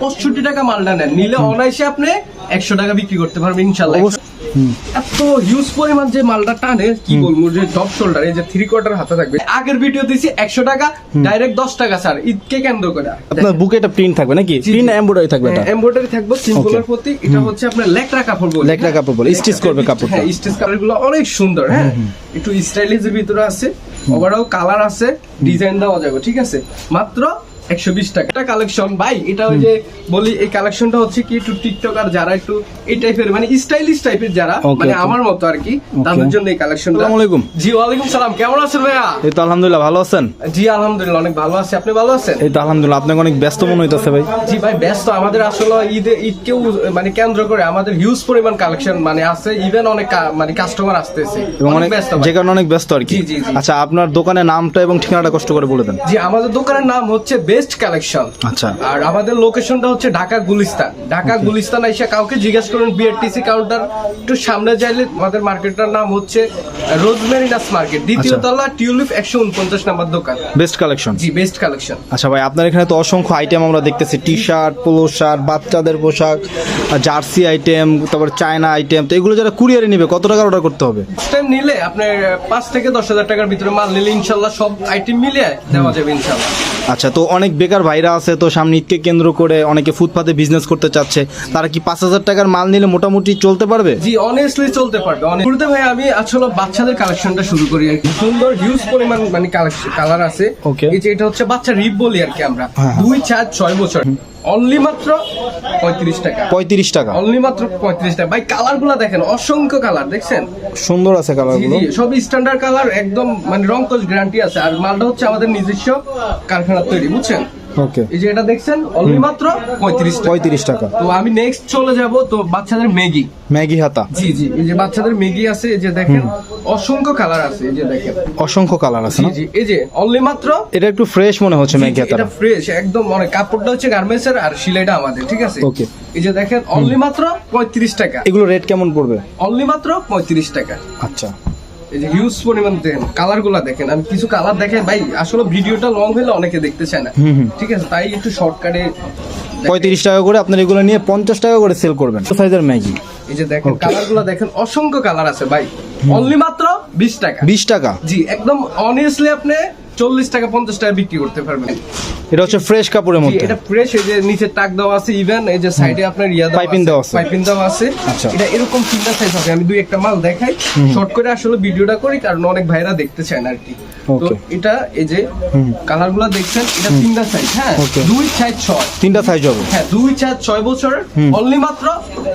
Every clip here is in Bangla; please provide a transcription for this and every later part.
পঁয়ষট্টি টাকা মালটা নেন। নিলে অনায়াসে আপনি একশো টাকা বিক্রি করতে পারবেন ইনশাল্লাহ এত হিউজ পরিমাণ যে মালটা টানে কি বলব যে টপ শোল্ডার এই যে থ্রি কোয়ার্টার হাতে থাকবে। আগের ভিডিও একশো টাকা ডাইরেক্ট দশ টাকা স্যার ঈদকে কেন্দ্র করে। আপনার বুকে এটা প্রিন্ট থাকবে নাকি? প্রিন্ট এমব্রয়ডারি থাকবে এটা? এমব্রয়ডারি থাকবে সিম্পলের প্রতি। এটা হচ্ছে আপনার লেকড়া কাপড় বলে। লেকড়া কাপড় বলে, stitch করবে কাপড়টা। হ্যাঁ স্টিচ কাপড়গুলো অনেক সুন্দর হ্যাঁ। একটু স্টাইলিশের ভিতরে আছে ওভারঅল কালার আছে ডিজাইন দেওয়া যাবে ঠিক আছে? মাত্র একশো বিশ টাকা। এটা কালেকশন ভাই এটা ওই যে বলি এই কালেকশনটা হচ্ছে কি একটু টিকটকার যারা একটু এই টাইপের মানে স্টাইলিশ টাইপের যারা মানে আমার মতো আর কি তাদের জন্য এই কালেকশনটা আসসালামু আলাইকুম। জি ওয়ালাইকুম সালাম কেমন আছেন ভাইয়া? এই তো আলহামদুলিল্লাহ ভালো আছেন? জি আলহামদুলিল্লাহ অনেক ভালো আছি। আপনি ভালো আছেন? এই তো আলহামদুলিল্লাহ আপনাকে অনেক ব্যস্ত মনে হইতেছে ভাই। জি ভাই ব্যস্ত। আমাদের আসলে ঈদে ঈদকেও মানে কেন্দ্র করে আমাদের হিউজ পরিমাণ কালেকশন মানে আছে ইভেন অনেক মানে কাস্টমার আসতেছে। অনেক ব্যস্ত। যে কারণে অনেক ব্যস্ত আর কি। আচ্ছা আপনার দোকানের নামটা এবং ঠিকানাটা কষ্ট করে বলে দেন। জি আমাদের দোকানের নাম হচ্ছে বেস্ট কালেকশন আচ্ছা। আর আমাদের লোকেশনটা হচ্ছে ঢাকা গুলিস্তান। ঢাকা গুলিস্তান এসে কাউকে জিজ্ঞেস করুন বিআরটিসি কাউন্টার একটু সামনে যাইলে আমাদের মার্কেটটার নাম হচ্ছে রোজমেরিনাস মার্কেট দ্বিতীয় আচ্ছা। তলা টিউলিপ একশো উনপঞ্চাশ নাম্বার দোকান। বেস্ট কালেকশন জি বেস্ট কালেকশন আচ্ছা ভাই আপনার এখানে তো অসংখ্য আইটেম আমরা দেখতেছি টি শার্ট পোলো শার্ট বাচ্চাদের পোশাক জার্সি আইটেম তারপর চায়না আইটেম তো এগুলো যারা কুরিয়ারে নিবে কত টাকার অর্ডার করতে হবে? টাইম নিলে আপনার পাঁচ থেকে দশ হাজার টাকার ভিতরে মাল নিলে ইনশাল্লাহ সব আইটেম মিলিয়ে দেওয়া যাবে ইনশাল্লাহ। আচ্ছা তো অনেক বেকার ভাইরা আছে তো সামনে ঈদকে কেন্দ্র করে অনেকে ফুটপাতে বিজনেস করতে চাচ্ছে। তারা কি পাঁচ হাজার টাকার মাল নিলে মোটামুটি চলতে পারবে? জি অনেস্টলি চলতে পারবে অনেক শুরুতে ভাই আমি আসলে বাচ্চাদের কালেকশনটা শুরু করি আর কি। সুন্দর হিউজ পরিমাণ মানে কালার আছে। ওকে এই যে এটা হচ্ছে বাচ্চা রিপ বলি আর কি আমরা। হ্যাঁ, হ্যাঁ। দুই চার ছয় বছর। অনলি মাত্র পঁয়ত্রিশ টাকা। পঁয়ত্রিশ টাকা। অনলি মাত্র পঁয়ত্রিশ টাকা। ভাই কালারগুলা দেখেন অসংখ্য কালার দেখছেন? সুন্দর আছে জি কালারগুলো সব স্ট্যান্ডার্ড কালার একদম মানে রং গ্যারান্টি আছে। আর মালটা হচ্ছে আমাদের নিজস্ব কারখানা তৈরি বুঝছেন? ওকে এই যে এটা দেখছেন অনলি মাত্র পঁয়ত্রিশ টাকা। পঁয়ত্রিশ টাকা। তো আমি নেক্সট চলে যাব তো বাচ্চাদের ম্যাগি। ম্যাগি হাতা। জি জি এই যে বাচ্চাদের ম্যাগি আছে এই যে দেখেন অসংখ্য কালার আছে এই যে দেখেন। অসংখ্য কালার আছে জি জি এই যে অনলি মাত্র এটা একটু ফ্রেশ মনে হচ্ছে ম্যাগি হাতাটা। এটা ফ্রেশ একদম অনেক কাপড়টা হচ্ছে গার্মেন্টস এর আর সিলাইটা আমাদের ঠিক আছে? Okay. এই যে দেখেন অনলি মাত্র পঁয়ত্রিশ টাকা। এগুলো রেট কেমন পড়বে? অনলি মাত্র পঁয়ত্রিশ টাকা। আচ্ছা। এই যে হিউজ পরিমাণ দেখেন কালারগুলা দেখেন। আমি কিছু কালার দেখেন ভাই আসলে ভিডিওটা লং হলে অনেকে দেখতে চায় না। ঠিক আছে তাই একটু শর্টকাটে পঁয়ত্রিশ টাকা করে আপনার এগুলো নিয়ে পঞ্চাশ টাকা করে সেল করবেন। সাইজের ম্যাগি। এই যে দেখেন কালারগুলা দেখেন অসংখ্য কালার আছে ভাই। অনলি মাত্র বিশ টাকা। বিশ টাকা। জি একদম অনেস্টলি আপনি চল্লিশ টাকা পঞ্চাশ টাকা বিক্রি করতে পারবেন। এটা হচ্ছে ফ্রেশ কাপড়ের মধ্যে। এটা ফ্রেশ এই যে নিচে টাক দেওয়া আছে ইভেন এই যে সাইডে আপনার ইয়া Piping দেওয়া আছে। পাইপিং দেওয়া আছে। আচ্ছা। এটা এরকম তিনটা সাইজ হবে। আমি দুই একটা মাল দেখাই। শর্ট করে আসলে ভিডিওটা করি কারণ অনেক ভাইরা দেখতে চায় না আর কি। তো এটা এই যে হুম। কালারগুলা দেখছেন এটা তিনটা সাইজ হ্যাঁ? দুই চার ছয়। তিনটা সাইজ হবে। হ্যাঁ দুই চার ছয় বছর অনলি মাত্র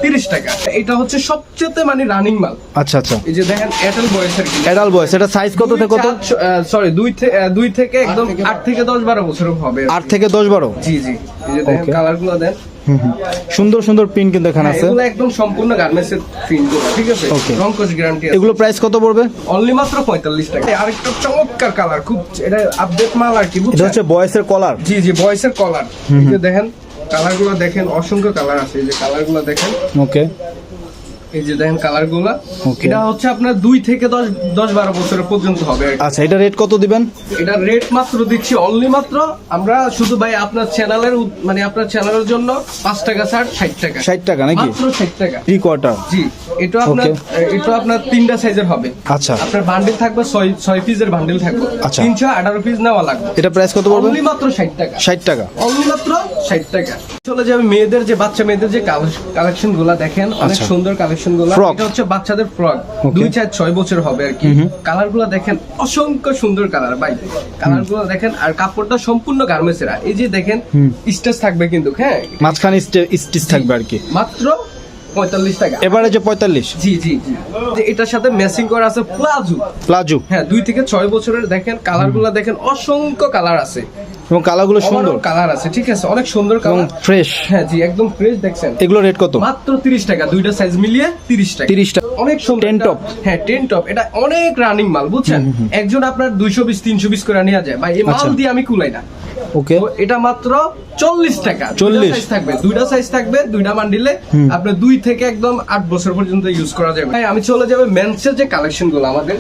তিরিশ টাকা। এটা হচ্ছে সবচেয়ে মানে রানিং মাল। আচ্ছা আচ্ছা। এই যে দেখেন এয়ারটেল বয়সের কি অ্যাডাল বয়স এটা সাইজ কত থেকে কত? সরি দুই থেকে দুই থেকে একদম আট থেকে দশ বারো বছর হবে। আট থেকে দশ বারো? জি জি. কালারগুলো দেন। সুন্দর সুন্দর প্রিন্ট কিন্তু এখানে হ্যাঁ, আছে। এগুলো একদম সম্পূর্ণ গার্মেন্টস এর প্রিন্ট ঠিক আছে. রংকশ গ্যারান্টি এগুলো প্রাইস কত পড়বে? অনলি মাত্র পঁয়তাল্লিশ টাকা। আরেকটা চমৎকার কালার খুব এটা আপডেট মাল আর কি এটা বুঝছেন? হচ্ছে বয়সের কলার জি জি বয়সের কলার এই যে দেখেন কালারগুলো দেখেন অসংখ্য কালার আছে। এই যে কালারগুলো দেখেন। ওকে এই যে দেখেন কালারগুলো এটা হচ্ছে আপনার দুই থেকে দশ দশ বারো বছরের পর্যন্ত হবে। আচ্ছা এটা রেট কত দিবেন? এটা রেট মাত্র দিচ্ছি অনলি মাত্র আমরা শুধু ভাই আপনার চ্যানেলের মানে আপনার চ্যানেলের জন্য পাঁচ টাকা ছাড় ষাট টাকা। ষাট টাকা নাকি? মাত্র ষাট টাকা। থ্রি কোয়ার্টার জি এটা আপনার এটা আপনার তিনটা সাইজের হবে। আচ্ছা। আপনার বান্ডিল থাকবে ছয় ছয় পিসের বান্ডিল থাকবে। আচ্ছা। তিনশো আঠারো পিস নেওয়া লাগবে। এটা প্রাইস কত পড়বে? অনলি মাত্র ষাট টাকা। ষাট টাকা। অনলি মাত্র ষাট টাকা। চলে যাবে মেয়েদের যে বাচ্চা মেয়েদের যে কালেকশনগুলা দেখেন অনেক আচ্ছা। সুন্দর কালেকশনগুলা এটা হচ্ছে বাচ্চাদের ফ্রক দুই চার ছয় বছর হবে আর কি। কালারগুলা দেখেন অসংখ্য সুন্দর কালার ভাই। কালারগুলো দেখেন আর কাপড়টা সম্পূর্ণ এই যে দেখেন স্টেজ থাকবে কিন্তু হ্যাঁ? মাঝখানে স্টিচ থাকবে আর কি। মাত্র পঁয়তাল্লিশ টাকা। পঁয়তাল্লিশ। জি জি জি। এটার সাথে ম্যাচিং করা আছে প্লাজো প্লাজো হ্যাঁ দুই থেকে ছয় বছরের দেখেন কালারগুলা দেখেন অসংখ্য কালার আছে। এবং কালারগুলো সুন্দর। কালার আছে ঠিক আছে? অনেক সুন্দর এবং কালার ফ্রেশ হ্যাঁ জি একদম ফ্রেশ দেখছেন। এগুলো রেট কত? মাত্র তিরিশ টাকা দুইটা সাইজ মিলিয়ে তিরিশ টাকা। 30 টাকা। অনেক সুন্দর একটা- top। হ্যাঁ টেন টপ এটা অনেক রানিং মাল বুঝছেন? একজন আপনার দুইশো বিশ তিনশো বিশ করে নেওয়া যায়। ভাই এই মাল আচ্ছা। দিয়ে আমি কুলাই না. তো এটা মাত্র চল্লিশ টাকা। 40 সাইজ থাকবে দুইটা সাইজ থাকবে দুইটা বান্ডিলে আপনার দুই থেকে একদম আট বছর পর্যন্ত ইউজ করা যাবে। ভাই, আমি চলে যাবে মেন্সের যে কালেকশনগুলো আমাদের।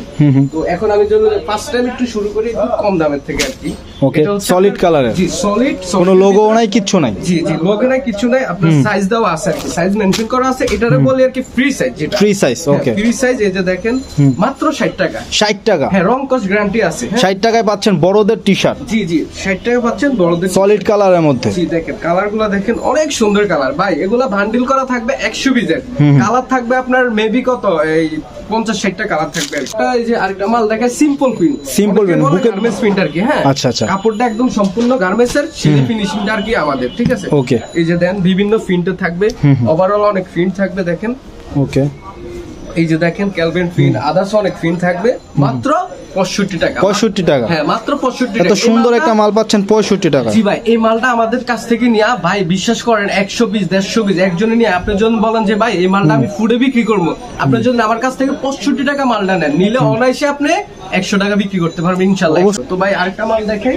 তো এখন আমি চলে ফার্স্ট টাইম একটু শুরু করি একটু কম দামের থেকে আর কি। Okay, এটা এর। জি সলিড কোনো লোগো নাই কিচ্ছু নাই। জি জি লোগো নাই কিছু নাই। আপনার সাইজ দেওয়া আছে আর কি। সাইজ মেনশন করা আছে এটারে বলি আর কি ফ্রি সাইজ যেটা। Free size okay free size এই যে দেখেন মাত্র 60 টাকা। ষাট টাকা। হ্যাঁ রং কস্ট গ্যারান্টি আছে হ্যাঁ। ষাট টাকায় পাচ্ছেন বড়দের টি শার্ট জি জি 60 টাকা পাচ্ছেন বড়দের সলিড কালারের মধ্যে। জি দেখেন কালারগুলো দেখেন অনেক সুন্দর কালার ভাই এগুলা বান্ডিল করা থাকবে একশো পিসের কালার থাকবে আপনার মেবি কত? এই পঞ্চাশ ষাটটা কালার থাকবে। এই যে আরেকটা মাল দেখে সিম্পল প্রিন্ট Simple print, বুকের- গার্মেন্টস প্রিন্ট আর কি হ্যাঁ। আচ্ছা, আচ্ছা। কাপড়টা একদম সম্পূর্ণ গার্মেন্টস এর সিলি ফিনিশিংটা আর কি আমাদের ঠিক আছে? Okay. এই যে দেন বিভিন্ন প্রিন্ট থাকবে। ওভারঅল অনেক প্রিন্ট থাকবে দেখেন। ওকে এই যে দেখেন ক্যালভিন প্রিন্ট আদার্স অনেক প্রিন্ট থাকবে। মাত্র পঁয়ষট্টি টাকা। পঁয়ষট্টি টাকা। হ্যাঁ মাত্র পঁয়ষট্টি এত সুন্দর একটা মাল পাচ্ছেন পঁয়ষট্টি টাকা। জি ভাই এই মালটা আমাদের কাছ থেকে নিয়ে ভাই বিশ্বাস করেন একশো পিস দেড়শো পিস একজনে নিয়ে আপনি যখন বলেন যে ভাই এই মালটা আমি ফুডে বিক্রি করব আপনি যদি আমার কাছ থেকে পঁয়ষট্টি টাকা মালটা নেন নিলে অনায়াসে আপনি একশো টাকা বিক্রি করতে পারবেন ইনশাল্লাহ তো ভাই আরেকটা মাল দেখেন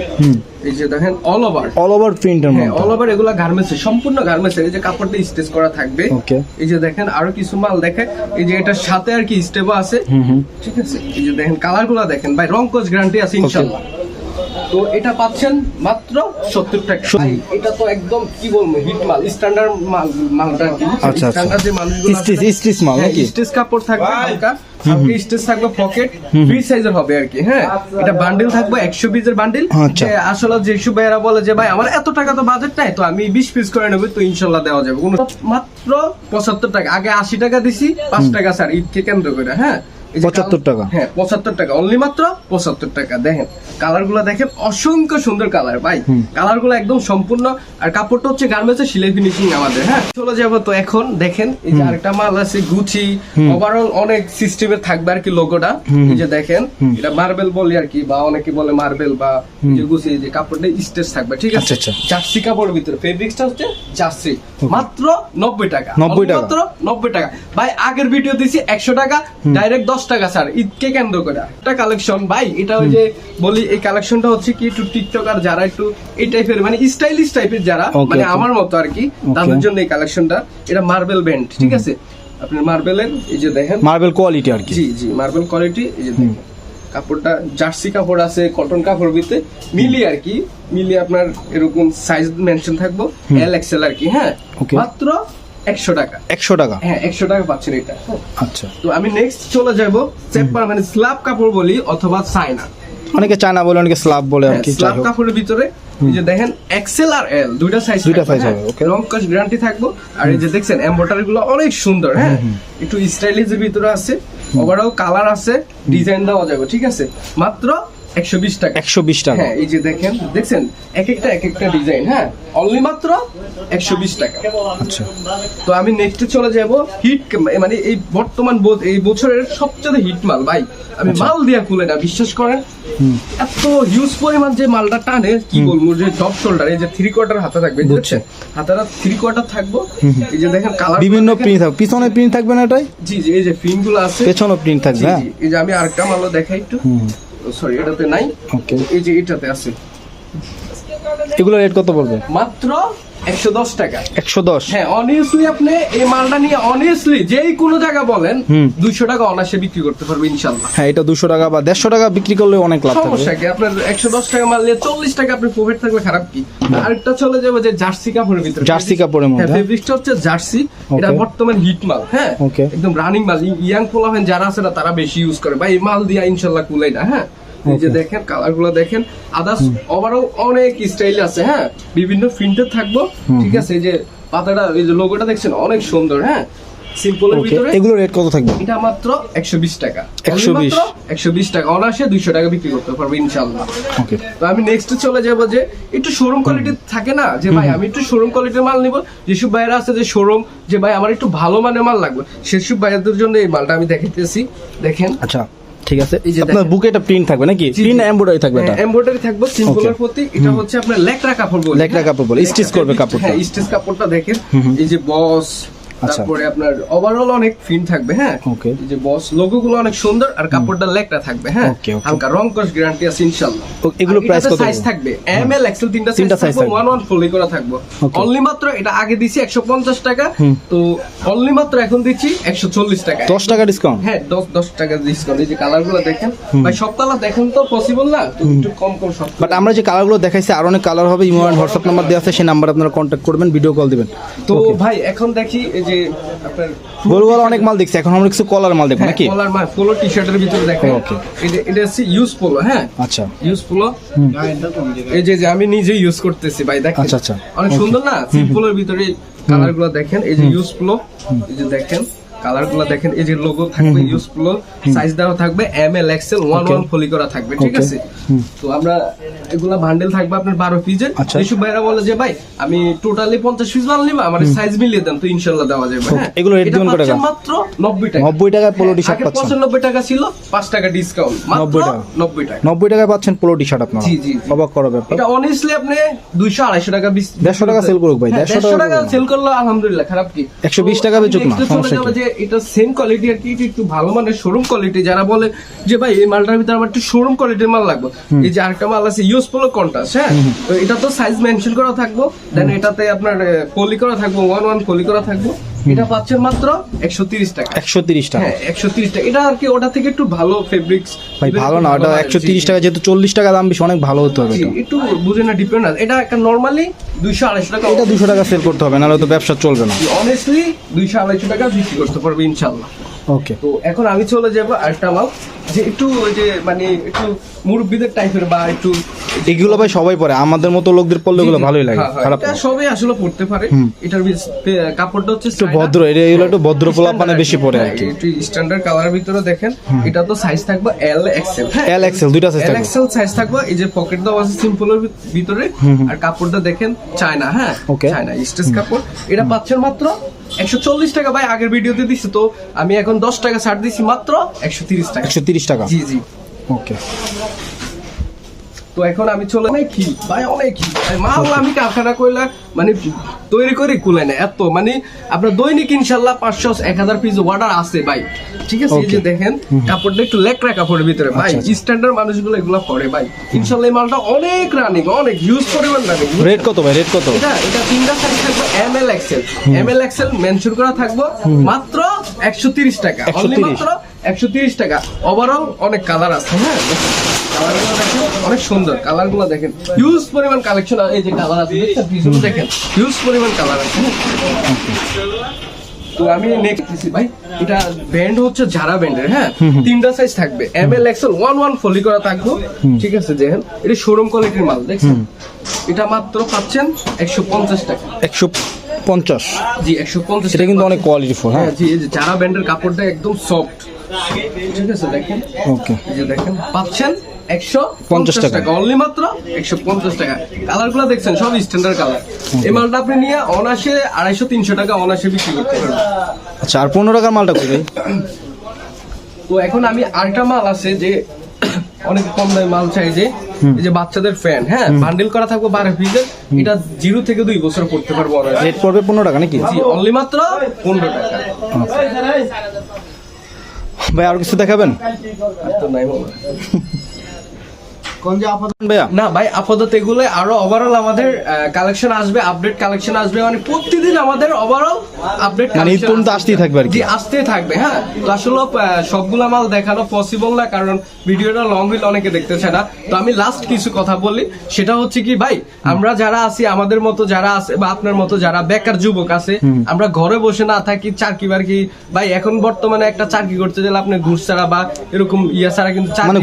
এই যে দেখেন অল ওভার অল ওভার প্রিন্টের হ্যাঁ মধ্যে অল ওভার এগুলা গার্মেন্টস সম্পূর্ণ গার্মেন্টস এই যে কাপড়টা স্টেচ করা থাকবে। এই যে দেখেন আরও কিছু মাল দেখে এই যে এটার সাথে আর কি স্টেপও আছে। ঠিক আছে? এই যে দেখেন কালারগুলা দেখেন ভাই রং কোচ গ্যারান্টি আছে ইনশাল্লাহ তো এটা পাচ্ছেন মাত্র সত্তর টাকা। এটা তো একদম কি বলব হিট মাল স্ট্যান্ডার্ড মাল মালটা আর কি। আচ্ছা, আচ্ছা। স্ট্যান্ডার্ড যে মালগুলো স্টিচ স্টিচ মাল নাকি? স্টেজ কাপড় থাকবে হালকা। হালকা স্টেজ থাকবে পকেট ফ্রি সাইজের হবে আর কি হ্যাঁ? এটা বান্ডিল থাকবে একশো পিসের বান্ডিল আচ্ছা। আসলে যেসব ভাইয়েরা বলে যে ভাই আমার এত টাকা তো বাজেট নাই তো আমি বিশ পিস করে নেব তো ইনশাল্লাহ দেওয়া যাবে। কোনো মাত্র পঁচাত্তর টাকা আগে আশি টাকা দিছি পাঁচ টাকা স্যার ঈদকে কেন্দ্র করে হ্যাঁ? 75 টাকা। হ্যাঁ পঁচাত্তর টাকা। অনলি মাত্র পঁচাত্তর টাকা। দেখেন দেখেন অসংখ্য সুন্দর কালার ভাই। একদম সম্পূর্ণ। আর কাপড়টা হচ্ছে সিলাই ফিনিশিং আমাদের হ্যাঁ? চলে যাব তো এখন দেখেন এই যে আরেকটা মাল আছে গুচি ওভারঅল অনেক সিস্টেমের থাকবে আর কি লোগোটা এই যে দেখেন এটা মার্বেল বলি আর কি বা অনেকে বলে মার্বেল বা যে গুচি যে কাপড়টা স্টেজ থাকবে ঠিক আছে? আচ্ছা, আচ্ছা। জার্সি কাপড়ের ভিতরে। ফেব্রিক্সটা হচ্ছে জার্সি। মাত্র নব্বই টাকা। 90 Only টাকা। মাত্র নব্বই টাকা। ভাই আগের ভিডিও দিছি একশো টাকা ডাইরেক্ট দশ টাকা স্যার। ঈদকে কেন্দ্র করে। একটা কালেকশন ভাই এটা ওই যে বলি এই কালেকশনটা হচ্ছে কি একটু টিকটকার যারা একটু এই টাইপের মানে স্টাইলিশ টাইপের যারা মানে আমার মতো আর কি তাদের জন্য এই কালেকশনটা এটা মার্বেল ব্যান্ড ঠিক আছে? আপনার মার্বেলের এই যে দেখেন। মার্বেল কোয়ালিটি আর কি। জি জি মার্বেল কোয়ালিটি এই যে দেখেন। কাপড়টা জার্সি কাপড় আছে কটন কাপড় ভিতরে মিলি আর কি মিলি আপনার এরকম সাইজ মেনশন থাকব এল এক্সেল আর কি হ্যাঁ? মাত্র একশো টাকা। একশো টাকা? হ্যাঁ একশো টাকা পাচ্ছেন এটা। হ্যাঁ। আচ্ছা। তো আমি নেক্সট চলে যাব মানে স্ল্যাব কাপড় বলি অথবা চায়না। অনেকে চায়না বলে অনেকে স্লাব বলে আর কি স্ল্যাব কাপড়ের ভিতরে এই যে দেখেন এক্সেল আর এল দুইটা সাইজ দুইটা size হবে, okay. রং কস গ্যারান্টি থাকব। আর এই যে দেখছেন এমব্রয়ডারি গুলো অনেক সুন্দর হ্যাঁ? একটু স্টাইলিশ এর ভিতরে আছে ওভারঅল কালার আছে ডিজাইন দেওয়া যাবে ঠিক আছে? মাত্র একশো বিশ টাকা। একশো বিশ টাকা। হ্যাঁ এই যে দেখেন দেখছেন? এক একটা এক একটা ডিজাইন হ্যাঁ? অনলি মাত্র একশো বিশ টাকা। আচ্ছা। তো আমি নেক্সটে চলে যাব হিট মানে এই বর্তমান এই বছরের সবচেয়ে হিট মাল। ভাই আমি আচ্ছা। মাল দিয়া খুলে না বিশ্বাস করেন? এত হিউজ পরিমাণ যে মালটা টানে কি বলব যে টপ শোল্ডার এই যে থ্রি কোয়ার্টার হাতে থাকবে বুঝছেন হাতাটা থ্রি কোয়ার্টার থাকব। এই যে দেখেন কালার বিভিন্ন প্রিন্ট থাকবে। পিছনে প্রিন্ট থাকবে না এটাই? জি জি এই যে ফিনগুলো আছে। পেছনে প্রিন্ট থাকবে জি, হ্যাঁ? এই যে আমি আরেকটা মালও দেখাই একটু। সরি এটাতে নাই। এই যে এটাতে আছে। এগুলো রেট কত পড়বে? মাত্র একশো দশ টাকা। একশো দশ। হ্যাঁ অনেস্টলি আপনি এই মালটা নিয়ে অনেস্টলি যেই কোনো জায়গা বলেন হুম। দুইশো টাকা অনায়াসে বিক্রি করতে পারবে ইনশাল্লাহ। হ্যাঁ এটা দুশো টাকা বা দেড়শো টাকা বিক্রি করলে অনেক লাভ থাকবে। সমস্যা কি? আপনার একশো দশ টাকা মাল নিয়ে চল্লিশ টাকা আপনি প্রফিট থাকলে খারাপ কি? আরেকটা চলে যাবে যে জার্সি কাপড়ের ভিতরে। জার্সি কাপড়ের মধ্যে, হ্যাঁ? ফেব্রিকটা হচ্ছে জার্সি। এটা বর্তমান হিট মাল হ্যাঁ? একদম রানিং মাল। ইয়াং পোলাভেন যারা আছে না তারা বেশি ইউজ করে। বা এই মাল দিয়ে ইনশাল্লাহ কুলাই না হ্যাঁ? Okay. দেখেন কালারগুলো দেখেন আদার্স ওভারঅল অনেক স্টাইল আছে হ্যাঁ? বিভিন্ন প্রিন্টের থাকব ঠিক আছে? এই যে পাতাটা এই যে লোগোটা দেখছেন অনেক সুন্দর হ্যাঁ? সিম্পলের ভিতরে এগুলো রেট কত থাকবে? এটা মাত্র একশো বিশ টাকা। 120 একশো বিশ টাকা। অনায়াসে দুইশো টাকা বিক্রি করতে পারবে ইনশাল্লাহ ওকে তো আমি নেক্সট চলে যাব যে একটু শোরুম কোয়ালিটি থাকে না? যে ভাই আমি একটু শোরুম কোয়ালিটির মাল নিব। যেসব ভাইরা আছে যে শোরুম যে ভাই আমার একটু ভালো মানের মাল লাগবে সেসব ভাইয়াদের জন্য এই মালটা আমি দেখাইতেছি। দেখেন। আচ্ছা ঠিক আছে? এই যে আপনার বুকে এটা প্রিন্ট থাকবে নাকি। প্রিন্ট এমব্রয়ডারি থাকবে এটা? এমব্রয়ডারি থাকবে সিম্পলের. প্রতি। এটা হচ্ছে আপনার লেকড়া কাপড় বলে। লেকড়া কাপড় বলে, স্টিচ করবে কাপড়টা। হ্যাঁ স্টিচ কাপড়টা দেখেন। এই যে বস। তারপরে আপনার ওভারঅল অনেক ফিন থাকবে হ্যাঁ. যে বস লোগো গুলো অনেক সুন্দর আর কাপড়টা লেকটা থাকবে হ্যাঁ. হালকা রং কস গ্যারান্টি আছে ইনশাআল্লাহ। এগুলো price কত সাইজ থাকবে এম এল এক্সেল তিনটা সাইজ থাকবে। ওয়ান ওয়ান ফুলি করা থাকবে। অনলি মাত্র এটা আগে দিছি 150 টাকা তো অনলি মাত্র এখন দিচ্ছি 140 টাকা। দশ টাকা ডিসকাউন্ট হ্যাঁ দশ দশ টাকা ডিসকাউন্ট এই যে কালারগুলো দেখেন ভাই সব কালার দেখেন তো পসিবল না? তো একটু কম কম সব বাট আমরা যে কালারগুলো দেখাইছি আর অনেক কালার হবে। ইমো হোয়াটসঅ্যাপ নাম্বার দেওয়া আছে সেই নাম্বার আপনারা কন্ট্যাক্ট করবেন ভিডিও কল দিবেন। তো ভাই এখন দেখি যে আপনার গরুওয়ালা অনেক মাল দেখছি এখন আমরা কিছু কলার মাল দেখব নাকি? কলার মাল পোলো টি শার্টের ভিতরে দেখেন। ওকে এটা এটা হচ্ছে ইউজ পোলো হ্যাঁ? আচ্ছা। Use polo. এই যে যে আমি নিজে ইউজ করতেছি ভাই দেখেন। আচ্ছা, আচ্ছা। অনেক সুন্দর না? সিম্পলের ভিতরে কালারগুলো দেখেন। এই যে ইউজ পোলো এই যে দেখেন। কালারগুলো দেখেন এই যে লোগো থাকবে ইউজ সাইজ দেওয়া থাকবে M L XL one one fully করা থাকবে ঠিক আছে? তো আমরা এগুলা বান্ডেল থাকবে আপনার বারো পিসের আচ্ছা। ভাইরা বলে যে ভাই আমি টোটালি পঞ্চাশ পিস মাল নিবা আমার সাইজ মিলিয়ে দেন তো ইনশাল্লাহ দেওয়া যাবে। হ্যাঁ এগুলো এটা দিবেন কত টাকা? মাত্র নব্বই টাকা। নব্বই টাকায় পোলো টি শার্ট পাচ্ছেন। পঁচানব্বই টাকা ছিল পাঁচ টাকা ডিসকাউন্ট 90 টাকা। নব্বই টাকা। নব্বই টাকায় পাচ্ছেন পোলো টি শার্ট আপনারা। জি, জি। অবাক করা ব্যাপার। এটা অনেস্টলি আপনি দুইশো আড়াইশো টাকা বিশ- 150 টাকা sell করুক ভাই, হ্যাঁ, 150 150 টাকা সেল করল আলহামদুলিল্লাহ খারাপ কি? 120 টাকা বেচুক না, সমস্যা যে এটা সেম কোয়ালিটি আর কি একটু ভালো মানে শোরুম কোয়ালিটি যারা বলে যে ভাই এই মালটার ভিতরে আমার একটু শোরুম কোয়ালিটির মাল লাগবে। এই যে আরেকটা মাল আছে ইউজ ইউজফুল কন্টাস হ্যাঁ? তো এটা তো সাইজ মেনশন করা থাকব। দেন এটাতে আপনার পলি করা থাকব ওয়ান ওয়ান পলি করা থাকব। এটা পাচ্ছেন মাত্র একশো তিরিশ টাকা। একশো তিরিশ টাকা। হ্যাঁ একশো তিরিশ টাকা। এটা আর কি ওটা থেকে একটু ভালো ফেব্রিক্স ভাই ভালো না ওটা একশো তিরিশ টাকা যেহেতু চল্লিশ টাকা দাম বেশি অনেক ভালো হতে হবে এটা। একটু বুঝে না ডিপেন্ড এটা একটা নর্মালি দুইশো আড়াইশো টাকা এটা দুশো টাকা সেল করতে হবে নাহলে তো ব্যবসা চলবে না। অনেস্টলি দুইশো আড়াইশো টাকা বিক্রি করতে পারবে ইনশাল্লাহ ওকে তো এখন আমি চলে যাব আরেকটা মাল যে একটু ওই যে মানে একটু মুরব্বীদের টাইপের বা একটু এগুলো ভাই সবাই পরে আমাদের মতো লোকদের পড়লে ওগুলো ভালোই লাগে হ্যাঁ, হ্যাঁ, খারাপ এটা। সবই আসলে পড়তে পারে। এটার কাপড়টা হচ্ছে একটু ভদ্র এটা এগুলো একটু ভদ্র পোলা মানে বেশি পরে আর হ্যাঁ, কি একটু স্ট্যান্ডার্ড কালারের ভিতরে দেখেন এটা তো সাইজ থাকবে এল এক্সেল এল এক্সেল দুইটা সাইজ এল থাকবে এক্সেল সাইজ থাকবে এই যে পকেট দাও আছে সিম্পলের ভিতরে আর কাপড়টা দেখেন চায়না হ্যাঁ. চায়না স্টেজ কাপড়। এটা পাচ্ছেন মাত্র একশো চল্লিশ টাকা ভাই আগের ভিডিওতে দিছি তো। আমি এখন দশ টাকা ছাড় দিছি মাত্র একশো তিরিশ টাকা। একশো তিরিশ টাকা? জি জি। ওকে। তো এখন আমি চলে নাই কি ভাই অনেক কি ভাই, মাল আমি কারখানা কইলা মানে তৈরি করে কুলে না এত। মানে আপনার দৈনিক ইনশাল্লাহ পাঁচশো এক হাজার পিস অর্ডার আছে ভাই। ঠিক আছে এই যে দেখেন কাপড়টা একটু লেকড়া কাপড়ের ভিতরে ভাই। আচ্ছা, আচ্ছা। স্ট্যান্ডার্ড মানুষগুলো এগুলো পরে ভাই। ইনশাল্লাহ এই মালটা অনেক রানিং অনেক হিউজ পরিমাণ রানিং রেট কত ভাই? রেট কত? এটা এটা তিনটা সাইজ থাকবে M L XL M L XL mention করা থাকব মাত্র একশো তিরিশ টাকা। মাত্র একশো তিরিশ টাকা। ওভারঅল অনেক কালার আছে হ্যাঁ? কালারগুলো দেখেন অনেক সুন্দর। কালারগুলো দেখেন হিউজ পরিমাণ কালেকশন এই যে কালার আছে দেখেন হিউজ পরিমাণ কালার আছে তো আমি নেক্সট দিছি ভাই এটা ব্যান্ড হচ্ছে যারা ব্যান্ডের হ্যাঁ? তিনটা সাইজ থাকবে M L XL one one fully করা থাকবে ঠিক আছে দেখেন? এটা শোরুম কোয়ালিটির মাল দেখছেন? এটা মাত্র পাচ্ছেন একশো পঞ্চাশ টাকা। একশো পঞ্চাশ। জি একশো পঞ্চাশ এটা কিন্তু অনেক কোয়ালিটি হ্যাঁ? হ্যাঁ জি এই যারা ব্যান্ডের কাপড়টা একদম সফট ঠিক আছে দেখেন। ওকে এই যে দেখেন পাচ্ছেন একশো পঞ্চাশ টাকা। টাকা অনলি মাত্র একশো পঞ্চাশ টাকা। কালারগুলো দেখছেন সব স্ট্যান্ডার্ড কালার এই মালটা আপনি নিয়ে অনাসে আড়াইশো তিনশো টাকা অনাসে বিক্রি করতে পারবেন। আচ্ছা আর পনেরো টাকার মালটা কই ভাই? তো এখন আমি আরেকটা মাল আছে যে অনেক কম দামে মাল চাই যে এই যে বাচ্চাদের ফ্যান হ্যাঁ বান্ডেল করা থাকব বারো পিসের এটা জিরো থেকে দুই বছর পড়তে পারব। রেট পড়বে পনেরো টাকা নাকি? জি অনলি মাত্র পনেরো টাকা। ভাই আর কিছু দেখাবেন? তো নাই না ভাই আপাতত এগুলো আরও ওভারঅল আমাদের কালেকশন আসবে আপডেট কালেকশন আসবে মানে প্রতিদিন আমাদের ওভারঅল আপডেট মানে ঈদ পর্যন্ত আসতেই থাকবে আর কি। আসতেই থাকবে হ্যাঁ। তো আসলে আহ, মাল দেখানো পসিবল না কারণ ভিডিওটা লং হইলে অনেকে দেখতে চায় না। তো আমি লাস্ট কিছু কথা বলি সেটা হচ্ছে কি ভাই আমরা যারা আছি আমাদের মতো যারা আছে বা আপনার মতো যারা বেকার যুবক আছে আমরা ঘরে বসে না থাকি চাকরি বারকি ভাই এখন বর্তমানে একটা চাকরি করতে গেলে আপনি ঘুষ ছাড়া বা এরকম ইয়া ছাড়া কিন্তু মানে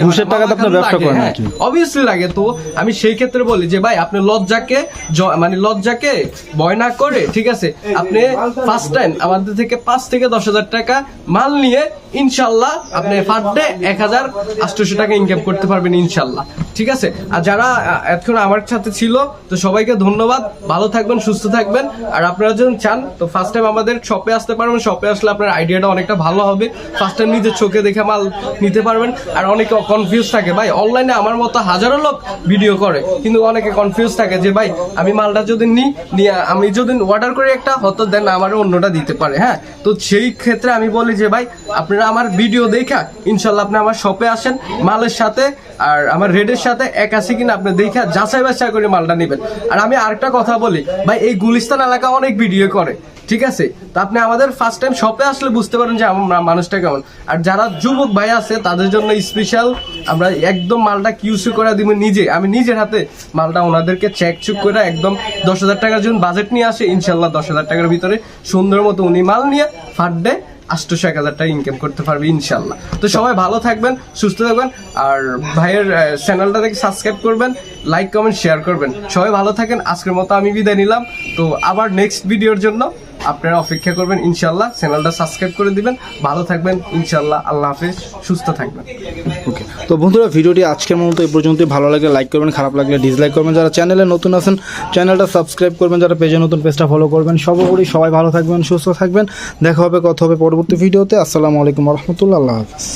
আপনার ব্যবসা করেন কি। অবভিয়াসলি লাগে তো। আমি সেই ক্ষেত্রে বলি যে ভাই আপনি লজ্জাকে মানে লজ্জাকে ভয় না করে ঠিক আছে? আপনি ফার্স্ট টাইম আমাদের থেকে পাঁচ থেকে দশ হাজার টাকা মাল নিয়ে ইনশাল্লাহ আপনি পার ডে এক হাজার আটশোশো টাকা ইনকাম করতে পারবেন ইনশাল্লাহ। ঠিক আছে? আর যারা এতক্ষণ আমার সাথে ছিল, তো সবাইকে ধন্যবাদ। ভালো থাকবেন, সুস্থ থাকবেন। আর আপনারা যদি চান, তো ফার্স্ট টাইম আমাদের শপে আসতে পারবেন। শপে আসলে আপনার আইডিয়াটা অনেকটা ভালো হবে। ফার্স্ট টাইম নিজের চোখে দেখে মাল নিতে পারবেন। আর অনেকে কনফিউজ থাকে, ভাই অনলাইনে আমার মতো হাজারো লোক ভিডিও করে। কিন্তু অনেকে কনফিউজ থাকে যে, ভাই, আমি মালটা যদি নিই, নিয়ে, আমি যদি অর্ডার করি একটা, হয়তো দেন আমার অন্যটা দিতে পারে। হ্যাঁ? তো সেই ক্ষেত্রে আমি বলি যে, ভাই, আপনারা আমার ভিডিও দেখা, ইনশাল্লাহ আপনি আমার শপে আসেন, মালের সাথে, আর আমার রেডের সাথে এক আছে কিনা আপনি দেখা যাচাই বাছাই করে মালটা নেবেন। আর আমি আরেকটা কথা বলি, ভাই, এই গুলিস্তান এলাকা অনেক ভিডিও করে, ঠিক আছে? তো আপনি আমাদের ফার্স্ট টাইম শপে আসলে বুঝতে পারেন যে আমার মানুষটা কেমন। আর যারা যুবক ভাই আছে, তাদের জন্য স্পেশাল আমরা একদম মালটা কিউসি করে দিব নিজে। আমি নিজের হাতে মালটা ওনাদেরকে চেক চুক করে একদম দশ হাজার টাকার জন্য বাজেট নিয়ে আসে। ইনশাল্লাহ দশ হাজার টাকার ভিতরে সুন্দর মতো উনি মাল নিয়ে ফাটবে আটশোশো এক হাজার টাকা ইনকাম করতে পারবে ইনশাল্লাহ তো সবাই ভালো থাকবেন, সুস্থ থাকবেন, আর ভাইয়ের চ্যানেলটা থেকে সাবস্ক্রাইব করবেন লাইক কমেন্ট শেয়ার করবেন। সবাই ভালো থাকেন, আজকের মতো আমি বিদায় নিলাম। তো আবার নেক্সট ভিডিওর জন্য আপনারা অপেক্ষা করবেন ইনশাল্লাহ চ্যানেলটা সাবস্ক্রাইব করে দিবেন। ভালো থাকবেন ইনশাল্লাহ আল্লাহ হাফেজ, সুস্থ থাকবেন। ওকে তো বন্ধুরা, ভিডিওটি আজকের মতো এই পর্যন্তই। ভালো লাগলে লাইক করবেন, খারাপ লাগলে ডিসলাইক করবেন। যারা চ্যানেলে নতুন আছেন চ্যানেলটা সাবস্ক্রাইব করবেন। যারা পেজে নতুন পেজটা ফলো করবেন। সর্বোপরি সবাই ভালো থাকবেন, সুস্থ থাকবেন। দেখা হবে, কথা হবে পরবর্তী ভিডিওতে আসসালামু আলাইকুম রহমতুল্লাহ। আল্লাহ হাফিজ।